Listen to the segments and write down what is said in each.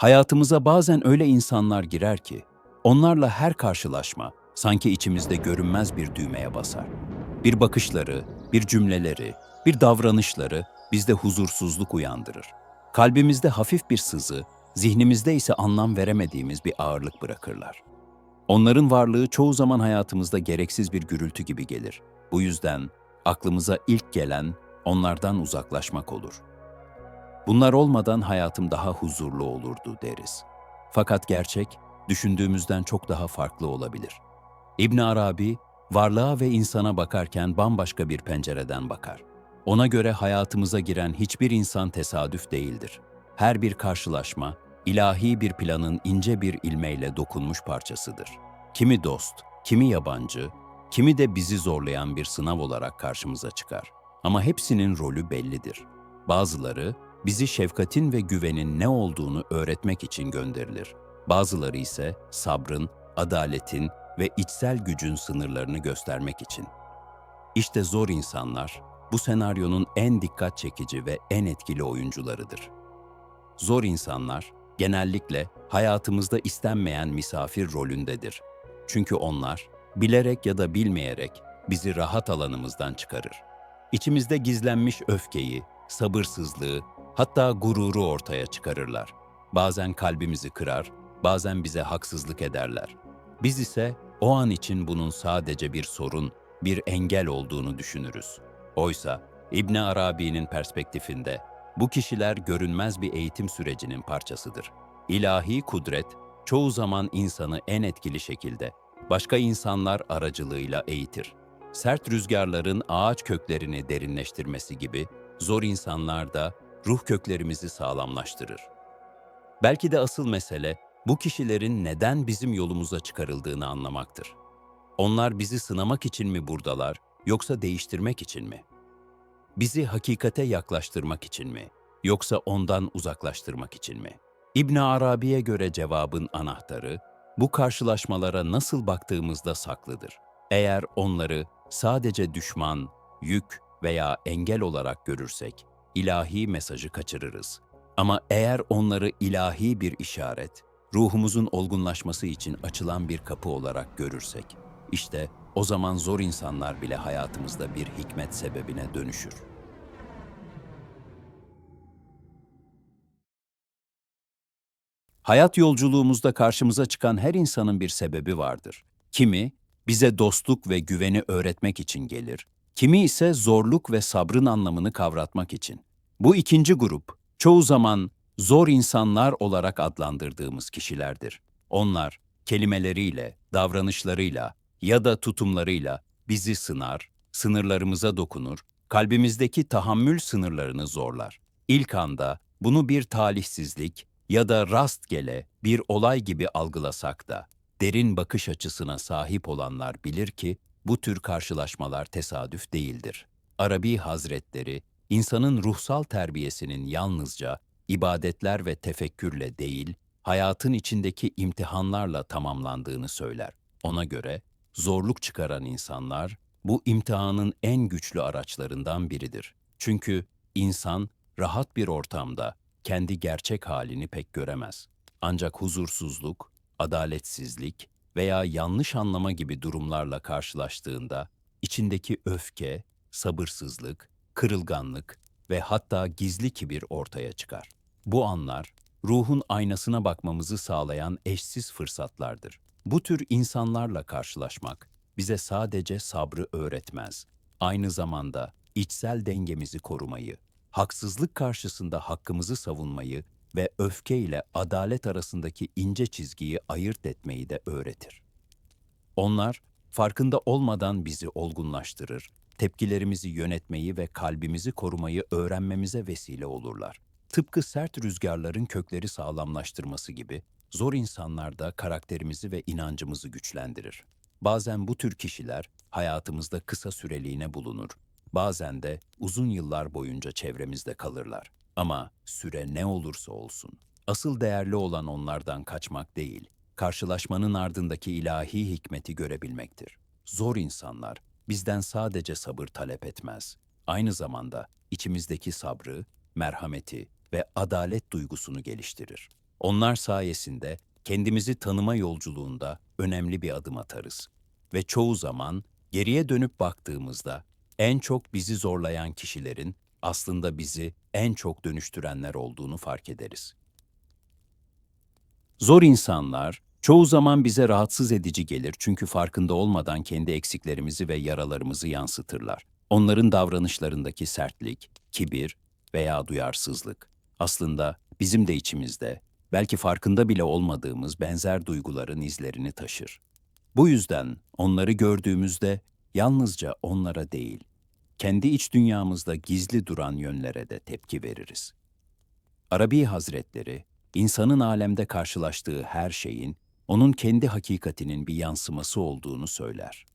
Hayatımıza bazen öyle insanlar girer ki, onlarla her karşılaşma sanki içimizde görünmez bir düğmeye basar. Bir bakışları, bir cümleleri, bir davranışları bizde huzursuzluk uyandırır. Kalbimizde hafif bir sızı, zihnimizde ise anlam veremediğimiz bir ağırlık bırakırlar. Onların varlığı çoğu zaman hayatımızda gereksiz bir gürültü gibi gelir. Bu yüzden aklımıza ilk gelen onlardan uzaklaşmak olur. Bunlar olmadan hayatım daha huzurlu olurdu deriz. Fakat gerçek düşündüğümüzden çok daha farklı olabilir. İbn Arabi varlığa ve insana bakarken bambaşka bir pencereden bakar. Ona göre hayatımıza giren hiçbir insan tesadüf değildir. Her bir karşılaşma ilahi bir planın ince bir ilmeyle dokunmuş parçasıdır. Kimi dost, kimi yabancı, kimi de bizi zorlayan bir sınav olarak karşımıza çıkar. Ama hepsinin rolü bellidir. Bazıları bizi şefkatin ve güvenin ne olduğunu öğretmek için gönderilir. Bazıları ise sabrın, adaletin ve içsel gücün sınırlarını göstermek için. İşte zor insanlar bu senaryonun en dikkat çekici ve en etkili oyuncularıdır. Zor insanlar genellikle hayatımızda istenmeyen misafir rolündedir. Çünkü onlar bilerek ya da bilmeyerek bizi rahat alanımızdan çıkarır. İçimizde gizlenmiş öfkeyi, sabırsızlığı, hatta gururu ortaya çıkarırlar. Bazen kalbimizi kırar, bazen bize haksızlık ederler. Biz ise o an için bunun sadece bir sorun, bir engel olduğunu düşünürüz. Oysa İbn Arabi'nin perspektifinde bu kişiler görünmez bir eğitim sürecinin parçasıdır. İlahi kudret çoğu zaman insanı en etkili şekilde başka insanlar aracılığıyla eğitir. Sert rüzgarların ağaç köklerini derinleştirmesi gibi zor insanlar da ruh köklerimizi sağlamlaştırır. Belki de asıl mesele bu kişilerin neden bizim yolumuza çıkarıldığını anlamaktır. Onlar bizi sınamak için mi buradalar yoksa değiştirmek için mi? Bizi hakikate yaklaştırmak için mi yoksa ondan uzaklaştırmak için mi? İbn Arabi'ye göre cevabın anahtarı bu karşılaşmalara nasıl baktığımızda saklıdır. Eğer onları sadece düşman, yük veya engel olarak görürsek ilahi mesajı kaçırırız. Ama eğer onları ilahi bir işaret, ruhumuzun olgunlaşması için açılan bir kapı olarak görürsek, işte o zaman zor insanlar bile hayatımızda bir hikmet sebebine dönüşür. Hayat yolculuğumuzda karşımıza çıkan her insanın bir sebebi vardır. Kimi bize dostluk ve güveni öğretmek için gelir, kimi ise zorluk ve sabrın anlamını kavratmak için. Bu ikinci grup çoğu zaman zor insanlar olarak adlandırdığımız kişilerdir. Onlar kelimeleriyle, davranışlarıyla ya da tutumlarıyla bizi sınar, sınırlarımıza dokunur, kalbimizdeki tahammül sınırlarını zorlar. İlk anda bunu bir talihsizlik ya da rastgele bir olay gibi algılasak da derin bakış açısına sahip olanlar bilir ki bu tür karşılaşmalar tesadüf değildir. Arabi Hazretleri, insanın ruhsal terbiyesinin yalnızca ibadetler ve tefekkürle değil, hayatın içindeki imtihanlarla tamamlandığını söyler. Ona göre zorluk çıkaran insanlar bu imtihanın en güçlü araçlarından biridir. Çünkü insan rahat bir ortamda kendi gerçek halini pek göremez. Ancak huzursuzluk, adaletsizlik veya yanlış anlama gibi durumlarla karşılaştığında içindeki öfke, sabırsızlık, kırılganlık ve hatta gizli kibir ortaya çıkar. Bu anlar ruhun aynasına bakmamızı sağlayan eşsiz fırsatlardır. Bu tür insanlarla karşılaşmak bize sadece sabrı öğretmez, aynı zamanda içsel dengemizi korumayı, haksızlık karşısında hakkımızı savunmayı ve öfke ile adalet arasındaki ince çizgiyi ayırt etmeyi de öğretir. Onlar farkında olmadan bizi olgunlaştırır, tepkilerimizi yönetmeyi ve kalbimizi korumayı öğrenmemize vesile olurlar. Tıpkı sert rüzgarların kökleri sağlamlaştırması gibi zor insanlar da karakterimizi ve inancımızı güçlendirir. Bazen bu tür kişiler hayatımızda kısa süreliğine bulunur. Bazen de uzun yıllar boyunca çevremizde kalırlar. Ama süre ne olursa olsun, asıl değerli olan onlardan kaçmak değil, karşılaşmanın ardındaki ilahi hikmeti görebilmektir. Zor insanlar bizden sadece sabır talep etmez. Aynı zamanda içimizdeki sabrı, merhameti ve adalet duygusunu geliştirir. Onlar sayesinde kendimizi tanıma yolculuğunda önemli bir adım atarız. Ve çoğu zaman geriye dönüp baktığımızda en çok bizi zorlayan kişilerin aslında bizi en çok dönüştürenler olduğunu fark ederiz. Zor insanlar çoğu zaman bize rahatsız edici gelir çünkü farkında olmadan kendi eksiklerimizi ve yaralarımızı yansıtırlar. Onların davranışlarındaki sertlik, kibir veya duyarsızlık aslında bizim de içimizde, belki farkında bile olmadığımız benzer duyguların izlerini taşır. Bu yüzden onları gördüğümüzde yalnızca onlara değil, kendi iç dünyamızda gizli duran yönlere de tepki veririz. Arabi Hazretleri, insanın alemde karşılaştığı her şeyin onun kendi hakikatinin bir yansıması olduğunu söyler.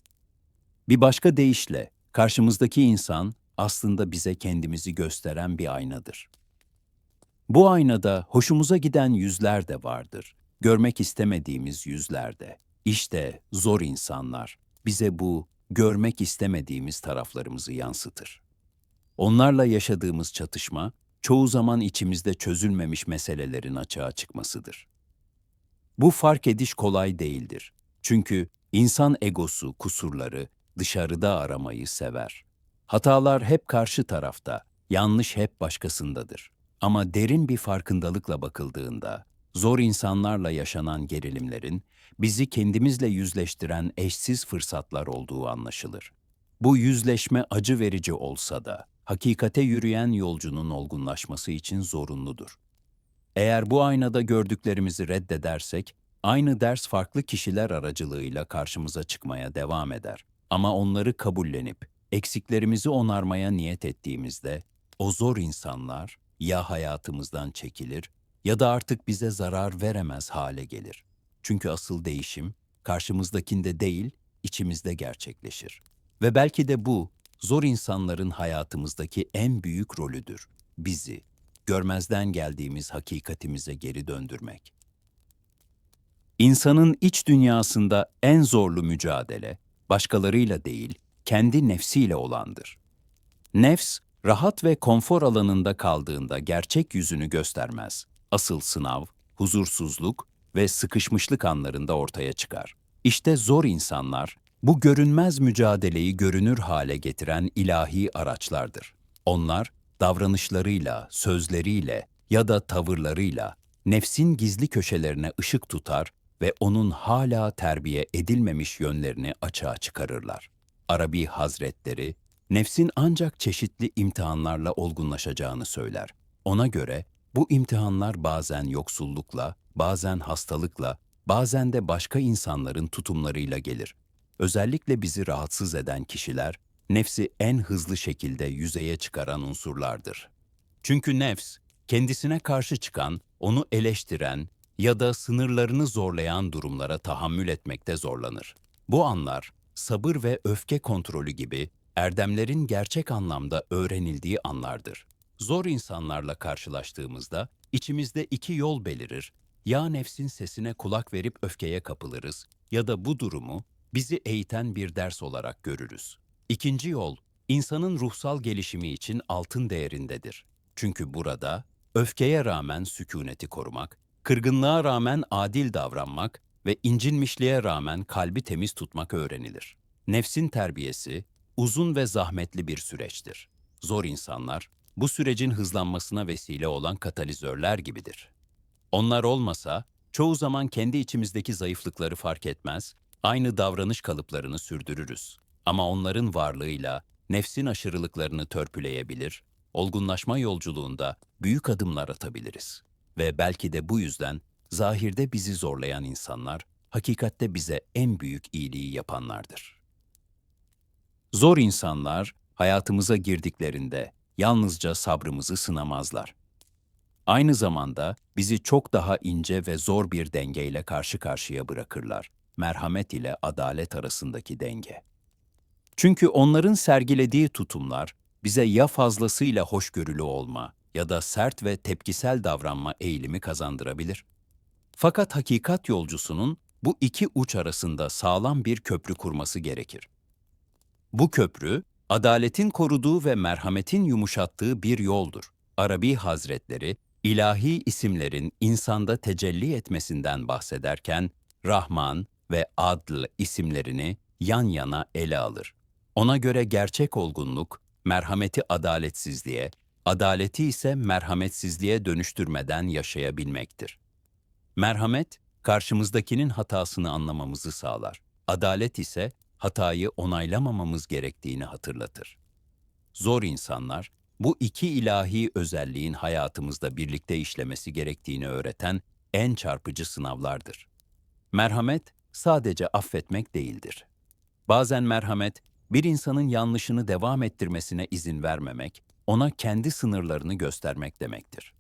Bir başka deyişle, karşımızdaki insan aslında bize kendimizi gösteren bir aynadır. Bu aynada hoşumuza giden yüzler de vardır, görmek istemediğimiz yüzler de. İşte zor insanlar bize bu görmek istemediğimiz taraflarımızı yansıtır. Onlarla yaşadığımız çatışma, çoğu zaman içimizde çözülmemiş meselelerin açığa çıkmasıdır. Bu fark ediş kolay değildir. Çünkü insan egosu, kusurları dışarıda aramayı sever. Hatalar hep karşı tarafta, yanlış hep başkasındadır. Ama derin bir farkındalıkla bakıldığında, zor insanlarla yaşanan gerilimlerin bizi kendimizle yüzleştiren eşsiz fırsatlar olduğu anlaşılır. Bu yüzleşme acı verici olsa da, hakikate yürüyen yolcunun olgunlaşması için zorunludur. Eğer bu aynada gördüklerimizi reddedersek, aynı ders farklı kişiler aracılığıyla karşımıza çıkmaya devam eder. Ama onları kabullenip, eksiklerimizi onarmaya niyet ettiğimizde, o zor insanlar ya hayatımızdan çekilir ya da artık bize zarar veremez hale gelir. Çünkü asıl değişim, karşımızdakinde değil, içimizde gerçekleşir. Ve belki de bu, zor insanların hayatımızdaki en büyük rolüdür. Bizi, görmezden geldiğimiz hakikatimize geri döndürmek. İnsanın iç dünyasında en zorlu mücadele, başkalarıyla değil, kendi nefsiyle olandır. Nefs, rahat ve konfor alanında kaldığında gerçek yüzünü göstermez. Asıl sınav, huzursuzluk ve sıkışmışlık anlarında ortaya çıkar. İşte zor insanlar, bu görünmez mücadeleyi görünür hale getiren ilahi araçlardır. Onlar, davranışlarıyla, sözleriyle ya da tavırlarıyla nefsin gizli köşelerine ışık tutar ve onun hala terbiye edilmemiş yönlerini açığa çıkarırlar. Arabi Hazretleri, nefsin ancak çeşitli imtihanlarla olgunlaşacağını söyler. Ona göre bu imtihanlar bazen yoksullukla, bazen hastalıkla, bazen de başka insanların tutumlarıyla gelir. Özellikle bizi rahatsız eden kişiler, nefsi en hızlı şekilde yüzeye çıkaran unsurlardır. Çünkü nefs, kendisine karşı çıkan, onu eleştiren ya da sınırlarını zorlayan durumlara tahammül etmekte zorlanır. Bu anlar, sabır ve öfke kontrolü gibi erdemlerin gerçek anlamda öğrenildiği anlardır. Zor insanlarla karşılaştığımızda içimizde iki yol belirir. Ya nefsin sesine kulak verip öfkeye kapılırız ya da bu durumu bizi eğiten bir ders olarak görürüz. İkinci yol, insanın ruhsal gelişimi için altın değerindedir. Çünkü burada öfkeye rağmen sükuneti korumak, kırgınlığa rağmen adil davranmak ve incinmişliğe rağmen kalbi temiz tutmak öğrenilir. Nefsin terbiyesi uzun ve zahmetli bir süreçtir. Zor insanlar bu sürecin hızlanmasına vesile olan katalizörler gibidir. Onlar olmasa çoğu zaman kendi içimizdeki zayıflıkları fark etmez, aynı davranış kalıplarını sürdürürüz. Ama onların varlığıyla nefsin aşırılıklarını törpüleyebilir, olgunlaşma yolculuğunda büyük adımlar atabiliriz. Ve belki de bu yüzden zahirde bizi zorlayan insanlar, hakikatte bize en büyük iyiliği yapanlardır. Zor insanlar hayatımıza girdiklerinde yalnızca sabrımızı sınamazlar. Aynı zamanda bizi çok daha ince ve zor bir dengeyle karşı karşıya bırakırlar. Merhamet ile adalet arasındaki denge. Çünkü onların sergilediği tutumlar bize ya fazlasıyla hoşgörülü olma ya da sert ve tepkisel davranma eğilimi kazandırabilir. Fakat hakikat yolcusunun bu iki uç arasında sağlam bir köprü kurması gerekir. Bu köprü, adaletin koruduğu ve merhametin yumuşattığı bir yoldur. Arabi Hazretleri, ilahi isimlerin insanda tecelli etmesinden bahsederken Rahman ve Adl isimlerini yan yana ele alır. Ona göre gerçek olgunluk, merhameti adaletsizliğe, adaleti ise merhametsizliğe dönüştürmeden yaşayabilmektir. Merhamet, karşımızdakinin hatasını anlamamızı sağlar. Adalet ise hatayı onaylamamamız gerektiğini hatırlatır. Zor insanlar, bu iki ilahi özelliğin hayatımızda birlikte işlemesi gerektiğini öğreten en çarpıcı sınavlardır. Merhamet sadece affetmek değildir. Bazen merhamet, bir insanın yanlışını devam ettirmesine izin vermemek, ona kendi sınırlarını göstermek demektir.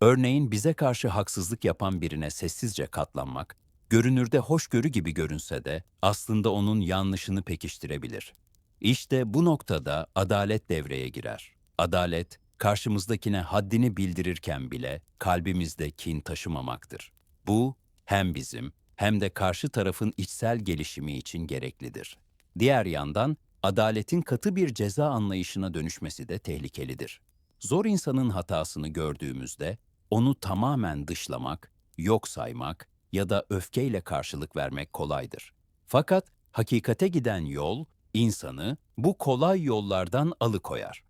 Örneğin bize karşı haksızlık yapan birine sessizce katlanmak, görünürde hoşgörü gibi görünse de aslında onun yanlışını pekiştirebilir. İşte bu noktada adalet devreye girer. Adalet, karşımızdakine haddini bildirirken bile kalbimizde kin taşımamaktır. Bu hem bizim hem de karşı tarafın içsel gelişimi için gereklidir. Diğer yandan adaletin katı bir ceza anlayışına dönüşmesi de tehlikelidir. Zor insanın hatasını gördüğümüzde onu tamamen dışlamak, yok saymak ya da öfkeyle karşılık vermek kolaydır. Fakat hakikate giden yol insanı bu kolay yollardan alıkoyar.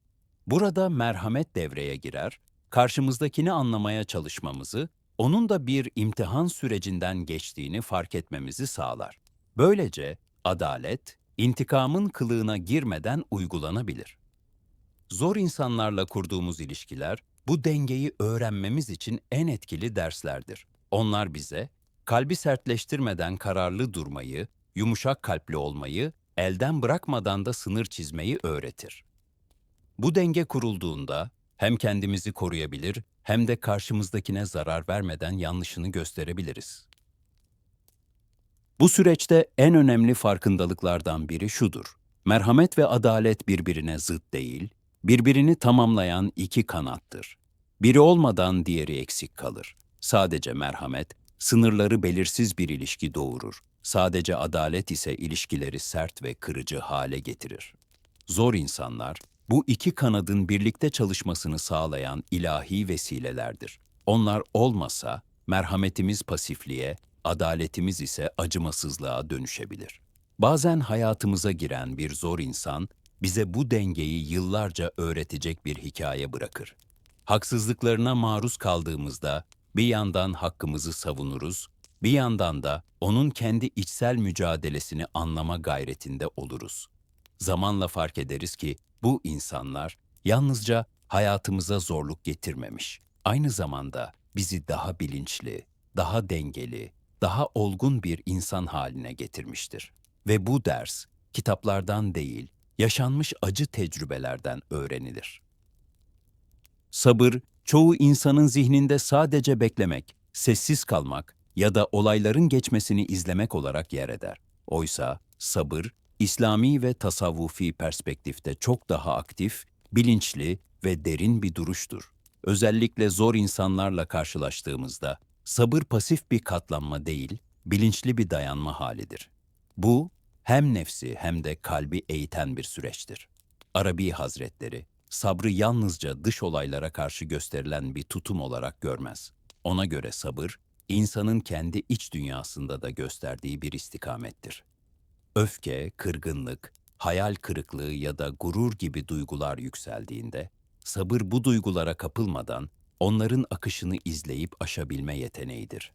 Burada merhamet devreye girer, karşımızdakini anlamaya çalışmamızı, onun da bir imtihan sürecinden geçtiğini fark etmemizi sağlar. Böylece adalet, intikamın kılığına girmeden uygulanabilir. Zor insanlarla kurduğumuz ilişkiler bu dengeyi öğrenmemiz için en etkili derslerdir. Onlar bize kalbi sertleştirmeden kararlı durmayı, yumuşak kalpli olmayı, elden bırakmadan da sınır çizmeyi öğretir. Bu denge kurulduğunda hem kendimizi koruyabilir hem de karşımızdakine zarar vermeden yanlışını gösterebiliriz. Bu süreçte en önemli farkındalıklardan biri şudur. Merhamet ve adalet birbirine zıt değil, birbirini tamamlayan iki kanattır. Biri olmadan diğeri eksik kalır. Sadece merhamet, sınırları belirsiz bir ilişki doğurur. Sadece adalet ise ilişkileri sert ve kırıcı hale getirir. Zor insanlar, bu iki kanadın birlikte çalışmasını sağlayan ilahi vesilelerdir. Onlar olmasa merhametimiz pasifliğe, adaletimiz ise acımasızlığa dönüşebilir. Bazen hayatımıza giren bir zor insan bize bu dengeyi yıllarca öğretecek bir hikaye bırakır. Haksızlıklarına maruz kaldığımızda bir yandan hakkımızı savunuruz, bir yandan da onun kendi içsel mücadelesini anlama gayretinde oluruz. Zamanla fark ederiz ki bu insanlar yalnızca hayatımıza zorluk getirmemiş, aynı zamanda bizi daha bilinçli, daha dengeli, daha olgun bir insan haline getirmiştir. Ve bu ders kitaplardan değil, yaşanmış acı tecrübelerden öğrenilir. Sabır, çoğu insanın zihninde sadece beklemek, sessiz kalmak ya da olayların geçmesini izlemek olarak yer eder. Oysa sabır, İslami ve tasavvufi perspektifte çok daha aktif, bilinçli ve derin bir duruştur. Özellikle zor insanlarla karşılaştığımızda sabır pasif bir katlanma değil, bilinçli bir dayanma halidir. Bu hem nefsi hem de kalbi eğiten bir süreçtir. Arabi Hazretleri sabrı yalnızca dış olaylara karşı gösterilen bir tutum olarak görmez. Ona göre sabır, insanın kendi iç dünyasında da gösterdiği bir istikamettir. Öfke, kırgınlık, hayal kırıklığı ya da gurur gibi duygular yükseldiğinde, sabır bu duygulara kapılmadan onların akışını izleyip aşabilme yeteneğidir.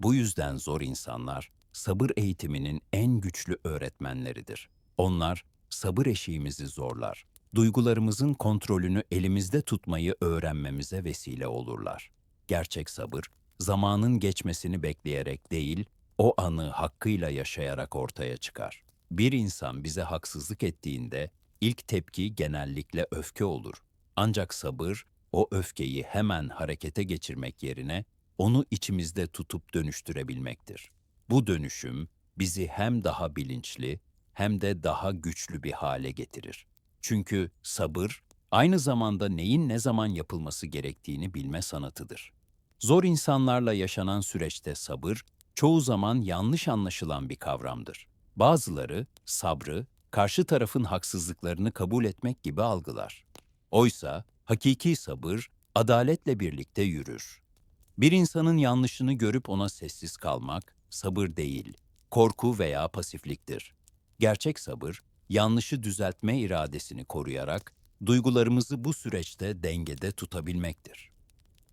Bu yüzden zor insanlar, sabır eğitiminin en güçlü öğretmenleridir. Onlar, sabır eşiğimizi zorlar, duygularımızın kontrolünü elimizde tutmayı öğrenmemize vesile olurlar. Gerçek sabır, zamanın geçmesini bekleyerek değil, o anı hakkıyla yaşayarak ortaya çıkar. Bir insan bize haksızlık ettiğinde ilk tepki genellikle öfke olur. Ancak sabır o öfkeyi hemen harekete geçirmek yerine onu içimizde tutup dönüştürebilmektir. Bu dönüşüm bizi hem daha bilinçli hem de daha güçlü bir hale getirir. Çünkü sabır aynı zamanda neyin ne zaman yapılması gerektiğini bilme sanatıdır. Zor insanlarla yaşanan süreçte sabır çoğu zaman yanlış anlaşılan bir kavramdır. Bazıları sabrı karşı tarafın haksızlıklarını kabul etmek gibi algılar. Oysa hakiki sabır adaletle birlikte yürür. Bir insanın yanlışını görüp ona sessiz kalmak sabır değil, korku veya pasifliktir. Gerçek sabır, yanlışı düzeltme iradesini koruyarak duygularımızı bu süreçte dengede tutabilmektir.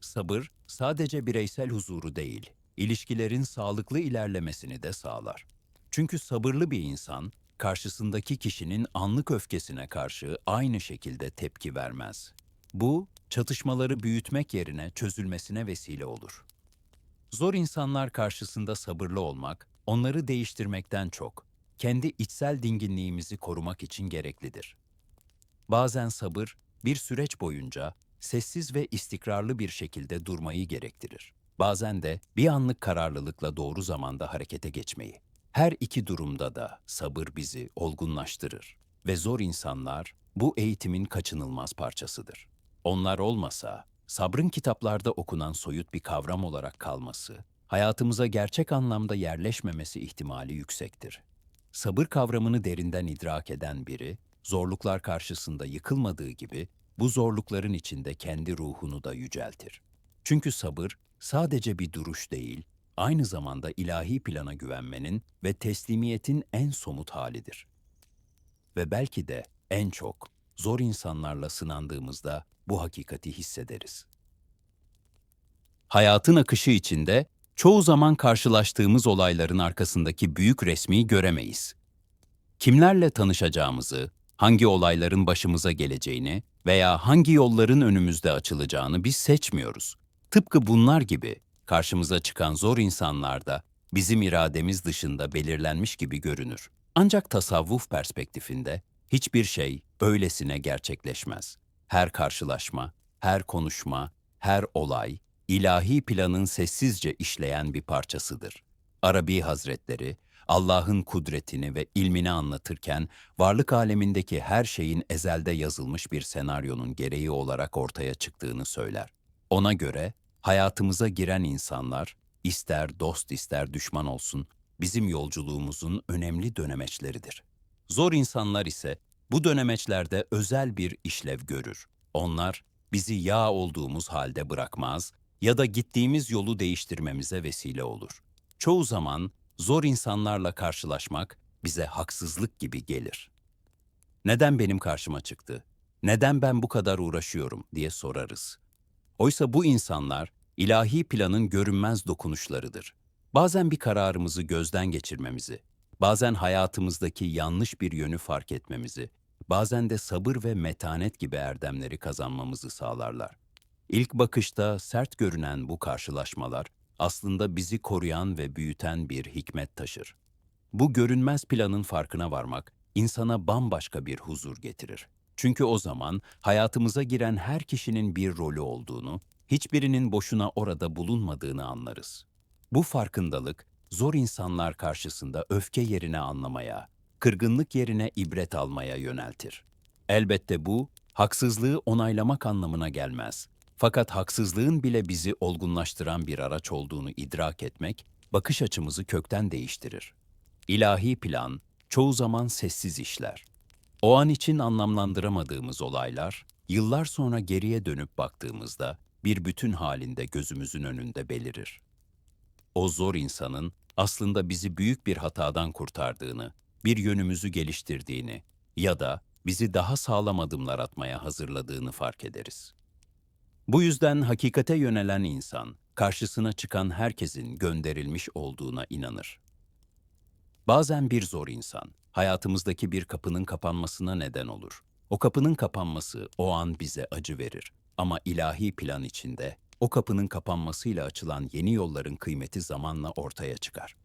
Sabır sadece bireysel huzuru değil, ilişkilerin sağlıklı ilerlemesini de sağlar. Çünkü sabırlı bir insan karşısındaki kişinin anlık öfkesine karşı aynı şekilde tepki vermez. Bu çatışmaları büyütmek yerine çözülmesine vesile olur. Zor insanlar karşısında sabırlı olmak, onları değiştirmekten çok, kendi içsel dinginliğimizi korumak için gereklidir. Bazen sabır, bir süreç boyunca sessiz ve istikrarlı bir şekilde durmayı gerektirir. Bazen de bir anlık kararlılıkla doğru zamanda harekete geçmeyi. Her iki durumda da sabır bizi olgunlaştırır ve zor insanlar bu eğitimin kaçınılmaz parçasıdır. Onlar olmasa, sabrın kitaplarda okunan soyut bir kavram olarak kalması, hayatımıza gerçek anlamda yerleşmemesi ihtimali yüksektir. Sabır kavramını derinden idrak eden biri, zorluklar karşısında yıkılmadığı gibi bu zorlukların içinde kendi ruhunu da yüceltir. Çünkü sabır sadece bir duruş değil, aynı zamanda ilahi plana güvenmenin ve teslimiyetin en somut halidir. Ve belki de en çok zor insanlarla sınandığımızda bu hakikati hissederiz. Hayatın akışı içinde çoğu zaman karşılaştığımız olayların arkasındaki büyük resmi göremeyiz. Kimlerle tanışacağımızı, hangi olayların başımıza geleceğini veya hangi yolların önümüzde açılacağını biz seçmiyoruz. Tıpkı bunlar gibi karşımıza çıkan zor insanlar da bizim irademiz dışında belirlenmiş gibi görünür. Ancak tasavvuf perspektifinde hiçbir şey öylesine gerçekleşmez. Her karşılaşma, her konuşma, her olay ilahi planın sessizce işleyen bir parçasıdır. Arabi Hazretleri Allah'ın kudretini ve ilmini anlatırken varlık alemindeki her şeyin ezelde yazılmış bir senaryonun gereği olarak ortaya çıktığını söyler. Ona göre hayatımıza giren insanlar ister dost ister düşman olsun bizim yolculuğumuzun önemli dönemeçleridir. Zor insanlar ise bu dönemeçlerde özel bir işlev görür. Onlar bizi yağ olduğumuz halde bırakmaz ya da gittiğimiz yolu değiştirmemize vesile olur. Çoğu zaman zor insanlarla karşılaşmak bize haksızlık gibi gelir. Neden benim karşıma çıktı? Neden ben bu kadar uğraşıyorum diye sorarız. Oysa bu insanlar ilahi planın görünmez dokunuşlarıdır. Bazen bir kararımızı gözden geçirmemizi, bazen hayatımızdaki yanlış bir yönü fark etmemizi, bazen de sabır ve metanet gibi erdemleri kazanmamızı sağlarlar. İlk bakışta sert görünen bu karşılaşmalar aslında bizi koruyan ve büyüten bir hikmet taşır. Bu görünmez planın farkına varmak insana bambaşka bir huzur getirir. Çünkü o zaman hayatımıza giren her kişinin bir rolü olduğunu, hiçbirinin boşuna orada bulunmadığını anlarız. Bu farkındalık zor insanlar karşısında öfke yerine anlamaya, kırgınlık yerine ibret almaya yöneltir. Elbette bu haksızlığı onaylamak anlamına gelmez. Fakat haksızlığın bile bizi olgunlaştıran bir araç olduğunu idrak etmek, bakış açımızı kökten değiştirir. İlahi plan çoğu zaman sessiz işler. O an için anlamlandıramadığımız olaylar, yıllar sonra geriye dönüp baktığımızda bir bütün halinde gözümüzün önünde belirir. O zor insanın aslında bizi büyük bir hatadan kurtardığını, bir yönümüzü geliştirdiğini ya da bizi daha sağlam adımlar atmaya hazırladığını fark ederiz. Bu yüzden hakikate yönelen insan, karşısına çıkan herkesin gönderilmiş olduğuna inanır. Bazen bir zor insan, hayatımızdaki bir kapının kapanmasına neden olur. O kapının kapanması o an bize acı verir. Ama ilahi plan içinde o kapının kapanmasıyla açılan yeni yolların kıymeti zamanla ortaya çıkar.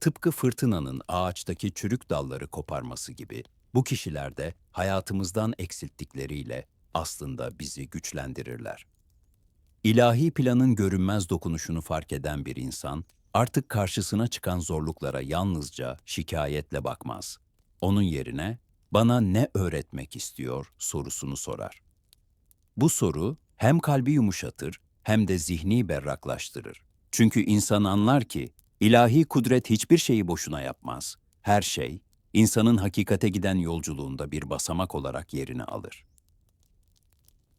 Tıpkı fırtınanın ağaçtaki çürük dalları koparması gibi bu kişiler de hayatımızdan eksilttikleriyle aslında bizi güçlendirirler. İlahi planın görünmez dokunuşunu fark eden bir insan, artık karşısına çıkan zorluklara yalnızca şikayetle bakmaz. Onun yerine, bana ne öğretmek istiyor sorusunu sorar. Bu soru hem kalbi yumuşatır hem de zihni berraklaştırır. Çünkü insan anlar ki ilahi kudret hiçbir şeyi boşuna yapmaz. Her şey, insanın hakikate giden yolculuğunda bir basamak olarak yerini alır.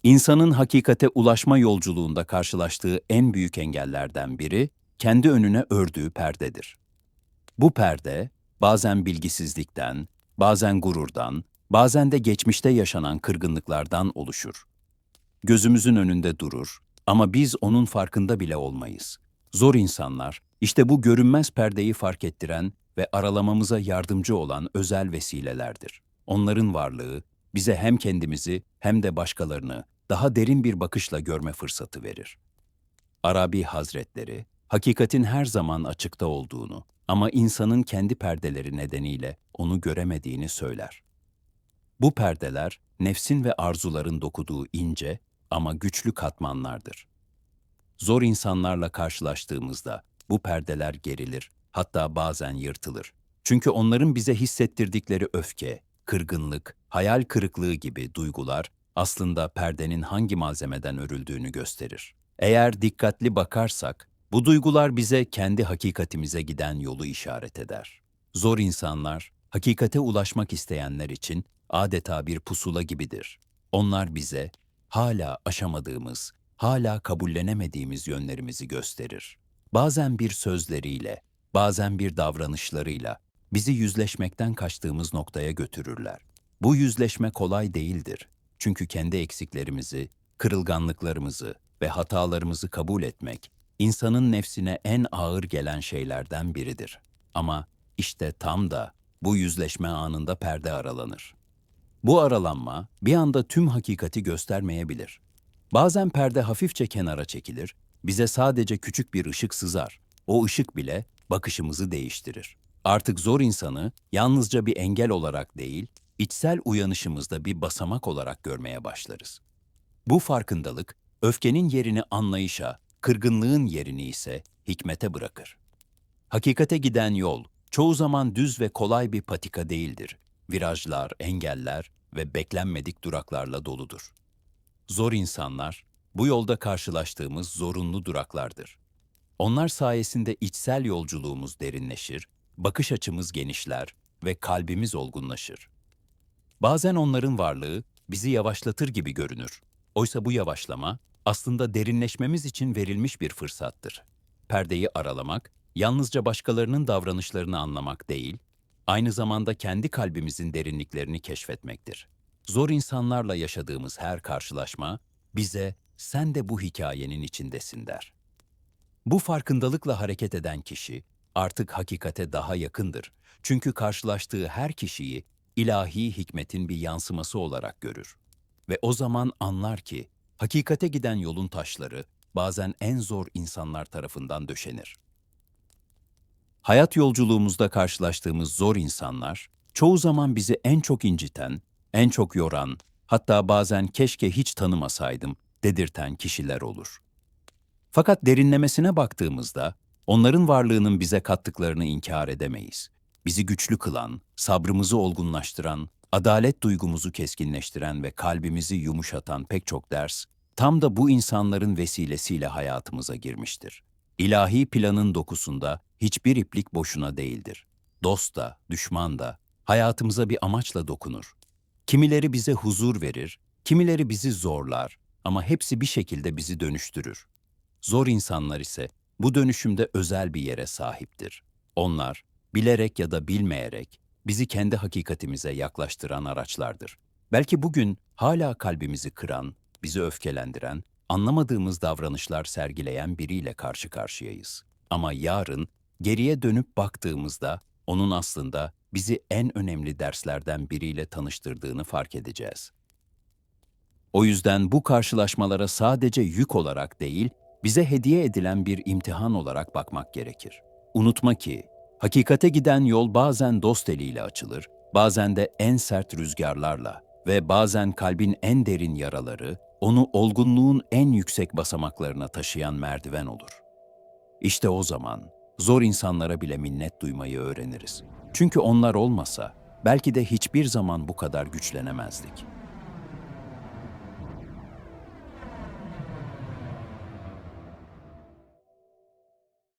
İnsanın hakikate ulaşma yolculuğunda karşılaştığı en büyük engellerden biri, kendi önüne ördüğü perdedir. Bu perde, bazen bilgisizlikten, bazen gururdan, bazen de geçmişte yaşanan kırgınlıklardan oluşur. Gözümüzün önünde durur ama biz onun farkında bile olmayız. Zor insanlar, işte bu görünmez perdeyi fark ettiren ve aralamamıza yardımcı olan özel vesilelerdir. Onların varlığı, bize hem kendimizi hem de başkalarını daha derin bir bakışla görme fırsatı verir. Arabi Hazretleri, hakikatin her zaman açıkta olduğunu ama insanın kendi perdeleri nedeniyle onu göremediğini söyler. Bu perdeler, nefsin ve arzuların dokuduğu ince ama güçlü katmanlardır. Zor insanlarla karşılaştığımızda bu perdeler gerilir, hatta bazen yırtılır. Çünkü onların bize hissettirdikleri öfke, kırgınlık, hayal kırıklığı gibi duygular aslında perdenin hangi malzemeden örüldüğünü gösterir. Eğer dikkatli bakarsak, bu duygular bize kendi hakikatimize giden yolu işaret eder. Zor insanlar, hakikate ulaşmak isteyenler için adeta bir pusula gibidir. Onlar bize hala aşamadığımız, hala kabullenemediğimiz yönlerimizi gösterir. Bazen bir sözleriyle, bazen bir davranışlarıyla bizi yüzleşmekten kaçtığımız noktaya götürürler. Bu yüzleşme kolay değildir. Çünkü kendi eksiklerimizi, kırılganlıklarımızı ve hatalarımızı kabul etmek insanın nefsine en ağır gelen şeylerden biridir. Ama işte tam da bu yüzleşme anında perde aralanır. Bu aralanma bir anda tüm hakikati göstermeyebilir. Bazen perde hafifçe kenara çekilir, bize sadece küçük bir ışık sızar. O ışık bile bakışımızı değiştirir. Artık zor insanı yalnızca bir engel olarak değil, içsel uyanışımızda bir basamak olarak görmeye başlarız. Bu farkındalık, öfkenin yerini anlayışa, kırgınlığın yerini ise hikmete bırakır. Hakikate giden yol, çoğu zaman düz ve kolay bir patika değildir. Virajlar, engeller ve beklenmedik duraklarla doludur. Zor insanlar, bu yolda karşılaştığımız zorunlu duraklardır. Onlar sayesinde içsel yolculuğumuz derinleşir, bakış açımız genişler ve kalbimiz olgunlaşır. Bazen onların varlığı bizi yavaşlatır gibi görünür. Oysa bu yavaşlama aslında derinleşmemiz için verilmiş bir fırsattır. Perdeyi aralamak, yalnızca başkalarının davranışlarını anlamak değil, aynı zamanda kendi kalbimizin derinliklerini keşfetmektir. Zor insanlarla yaşadığımız her karşılaşma bize sen de bu hikayenin içindesin der. Bu farkındalıkla hareket eden kişi artık hakikate daha yakındır. Çünkü karşılaştığı her kişiyi ilahi hikmetin bir yansıması olarak görür. Ve o zaman anlar ki hakikate giden yolun taşları bazen en zor insanlar tarafından döşenir. Hayat yolculuğumuzda karşılaştığımız zor insanlar çoğu zaman bizi en çok inciten, en çok yoran, hatta bazen keşke hiç tanımasaydım dedirten kişiler olur. Fakat derinlemesine baktığımızda onların varlığının bize kattıklarını inkar edemeyiz. Bizi güçlü kılan, sabrımızı olgunlaştıran, adalet duygumuzu keskinleştiren ve kalbimizi yumuşatan pek çok ders tam da bu insanların vesilesiyle hayatımıza girmiştir. İlahi planın dokusunda hiçbir iplik boşuna değildir. Dost da, düşman da hayatımıza bir amaçla dokunur. Kimileri bize huzur verir, kimileri bizi zorlar ama hepsi bir şekilde bizi dönüştürür. Zor insanlar ise bu dönüşümde özel bir yere sahiptir. Onlar bilerek ya da bilmeyerek bizi kendi hakikatimize yaklaştıran araçlardır. Belki bugün hala kalbimizi kıran, bizi öfkelendiren, anlamadığımız davranışlar sergileyen biriyle karşı karşıyayız. Ama yarın geriye dönüp baktığımızda onun aslında bizi en önemli derslerden biriyle tanıştırdığını fark edeceğiz. O yüzden bu karşılaşmalara sadece yük olarak değil, bize hediye edilen bir imtihan olarak bakmak gerekir. Unutma ki, hakikate giden yol bazen dost eliyle açılır, bazen de en sert rüzgarlarla ve bazen kalbin en derin yaraları, onu olgunluğun en yüksek basamaklarına taşıyan merdiven olur. İşte o zaman zor insanlara bile minnet duymayı öğreniriz. Çünkü onlar olmasa belki de hiçbir zaman bu kadar güçlenemezdik.